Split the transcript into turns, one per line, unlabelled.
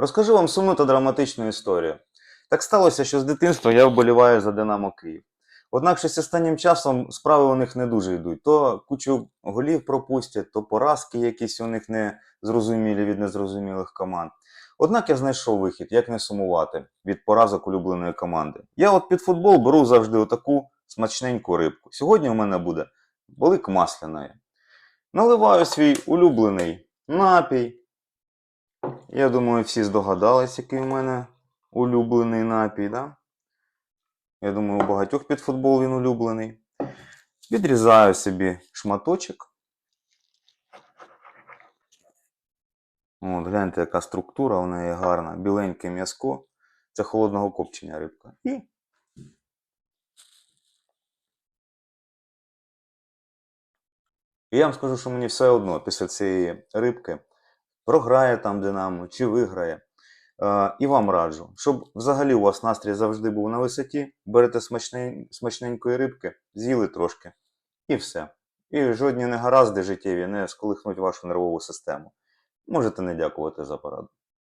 Розкажу вам сумну та драматичну історію. Так сталося, що з дитинства я вболіваю за Динамо Київ. Однак щось останнім часом справи у них не дуже йдуть. То кучу голів пропустять, то поразки якісь у них не зрозумілі від незрозумілих команд. Однак я знайшов вихід, як не сумувати від поразок улюбленої команди. Я от під футбол беру завжди отаку смачненьку рибку. Сьогодні у мене буде болик масляної. Наливаю свій улюблений напій. Я думаю, всі здогадались, який у мене улюблений напій, да? Я думаю, у багатьох під футбол він улюблений. Відрізаю собі шматочок. От, гляньте, яка структура у неї гарна. Біленьке м'язко. Це холодного копчення рибка. І І я вам скажу, що мені все одно після цієї рибки програє там Динамо чи виграє. Е, і вам раджу, щоб взагалі у вас настрій завжди був на висоті, берете смачнень, смачненької рибки, з'їли трошки, і все. І жодні негаразди життєві не сколихнуть вашу нервову систему. Можете не дякувати за пораду.